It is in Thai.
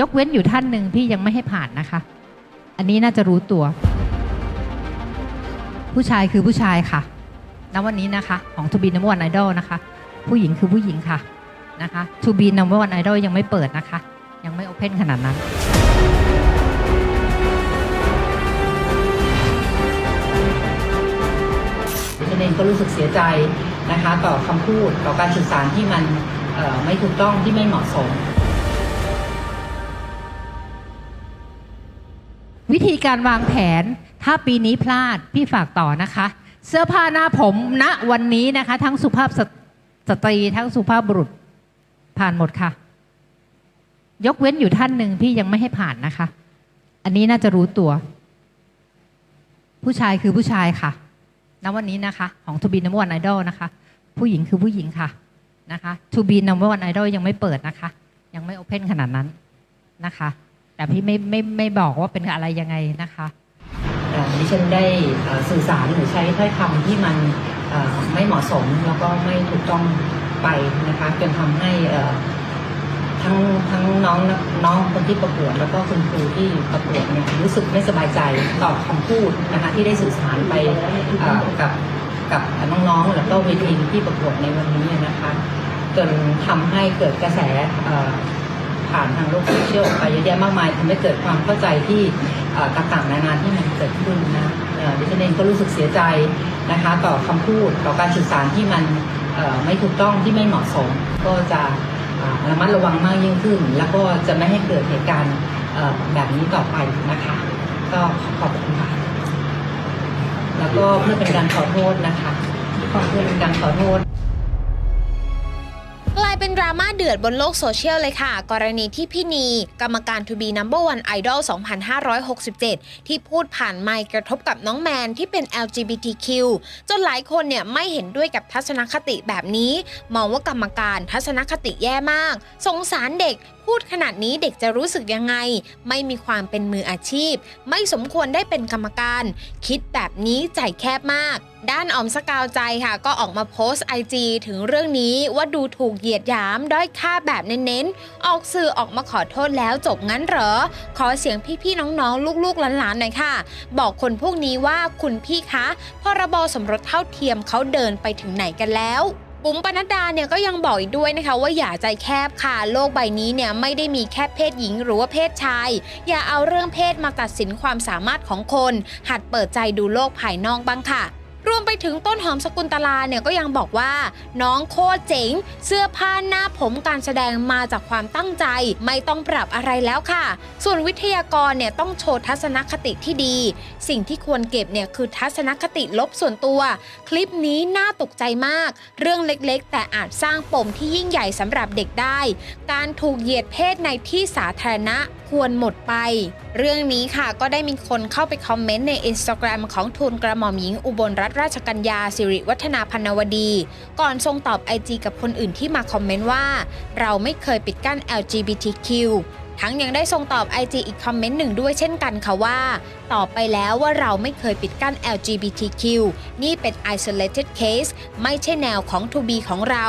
ยกเว้นอยู่ท่านหนึ่งที่ยังไม่ให้ผ่านนะคะ อันนี้น่าจะรู้ตัว ผู้ชายคือผู้ชายค่ะณวันนี้นะคะ ของ To be number one idol นะคะ ผู้หญิงคือผู้หญิงค่ะนะคะ To be number one idol ยังไม่เปิดนะคะ ยังไม่โอเพนขนาดนั้นฉันเองก็รู้สึกเสียใจนะคะ ต่อคำพูดต่อการสื่อสารที่มันไม่ถูกต้องที่ไม่เหมาะสม วิธีการวางแผนถ้าปีนี้พลาดพี่ฝากต่อนะคะ เสื้อผ้าหน้าผมณวันนี้นะคะ ทั้งสุภาพสสตรีทั้งสุภาพบุรุษผ่านหมดค่ะ ยกเว้นอยู่ท่านหนึ่งที่ยังไม่ให้ผ่านนะคะ อันนี้น่าจะรู้ตัว ผู้ชายคือผู้ชายค่ะณวันนี้นะคะ ของ To be number one idol นะคะ ผู้หญิงคือผู้หญิงค่ะนะคะ To be number one idol ยังไม่เปิดนะคะ ยังไม่โอเพนขนาดนั้นนะคะ แต่พี่ไม่ไม่ไม่บอกว่าเป็นอะไรยังไงนะคะเอ่อดิฉันได้สื่อสารหรือใช้ถ้อยคำที่มันไม่เหมาะสมแล้วก็ไม่ถูกต้องไปนะคะจนทำให้ทั้งทั้งน้องน้องคนที่ประกวด แล้วก็คุณครูที่ประกวดเนี่ยรู้สึกไม่สบายใจต่อคำพูดนะคะที่ได้สื่อสารไปกับกับน้องๆแล้วก็เวทีที่ประกวดในวันนี้นะคะ จนทำให้เกิดกระแส ผ่านทางโลกโซเชียลออกไปเยอะแยะมากมายทำให้เกิดความเข้าใจที่ต่างๆนานาที่มันเกิดขึ้นนะดิฉันเองก็รู้สึกเสียใจนะคะ ต่อคำพูดต่อการสื่อสารที่มันไม่ถูกต้องที่ไม่เหมาะสม ก็จะระมัดระวังมากยิ่งขึ้น แล้วก็จะไม่ให้เกิดเหตุการณ์แบบนี้ต่อไปนะคะ ก็ขอขอบคุณค่ะแล้วก็เพื่อเป็นการขอโทษนะคะขอเพื่อเป็นการขอโทษ เป็นดราม่าเดือดบนโลกโซเชียลเลยค่ะ กรณีที่พี่นี กรรมการ To be number one idol 2567 ที่พูดผ่านไมค์กระทบกับน้องแมนที่เป็น LGBTQ จนหลายคนเนี่ยไม่เห็นด้วยกับทัศนคติแบบนี้ มองว่ากรรมการทัศนคติแย่มาก สงสารเด็กพูดขนาดนี้เด็กจะรู้สึกยังไง ไม่มีความเป็นมืออาชีพ ไม่สมควรได้เป็นกรรมการ คิดแบบนี้ใจแคบมาก ด้านออมสกาวใจค่ะ ก็ออกมาโพสต์ไอจถึงเรื่องนี้ว่าดูถูกเหยียดหยามด้อยค่าแบบเน้นๆ ออกสื่อออกมาขอโทษแล้วจบงั้นเหรอ ขอเสียงพี่ๆน้องๆ ลูกๆหลานๆหน่อยค่ะ บอกคนพวกนี้ว่าคุณพี่คะพรบสมรสเท่าเทียมเขาเดินไปถึงไหนกันแล้ว บุ๋มปนัดดาเนี่ยก็ยังบอกอีกด้วยนะคะว่าอย่าใจแคบค่ะโลกใบนี้เนี่ยไม่ได้มีแค่เพศหญิงหรือว่าเพศชาย อย่าเอาเรื่องเพศมาตัดสินความสามารถของคน หัดเปิดใจดูโลกภายนอกบ้างค่ะ รวมไปถึงต้นหอมสกุลตลาเนี่ยก็ยังบอกว่าน้องโคตรเจ๋ง เสื้อผ้าหน้าผมการแสดงมาจากความตั้งใจ ไม่ต้องปรับอะไรแล้วค่ะ ส่วนวิทยากรเนี่ยต้องโชว์ทัศนคติที่ดี สิ่งที่ควรเก็บเนี่ยคือทัศนคติลบส่วนตัว คลิปนี้น่าตกใจมาก เรื่องเล็กๆ แต่อาจสร้างปมที่ยิ่งใหญ่สำหรับเด็กได้ การถูกเหยียดเพศในที่สาธารณะ ควรหมดไป เรื่องนี้ค่ะก็ได้มีคนเข้าไปคอมเมนต์ในอินสตาแกรมของทูลกระหม่อมหญิงอุบลรัตนราชกัญญาสิริวัฒนาพันวดี ก่อนส่งตอบไอจกับคนอื่นที่มาคอมเมนต์ว่า เราไม่เคยปิดกั้น LGBTQ ทั้งยังได้ส่งตอบ IG อีกคอมเมนต์หนึ่งด้วยเช่นกันค่ะว่าตอบไปแล้วว่าเราไม่เคยปิดกั้น LGBTQ นี่เป็น isolated case ไม่ใช่แนวของ To be ของเรา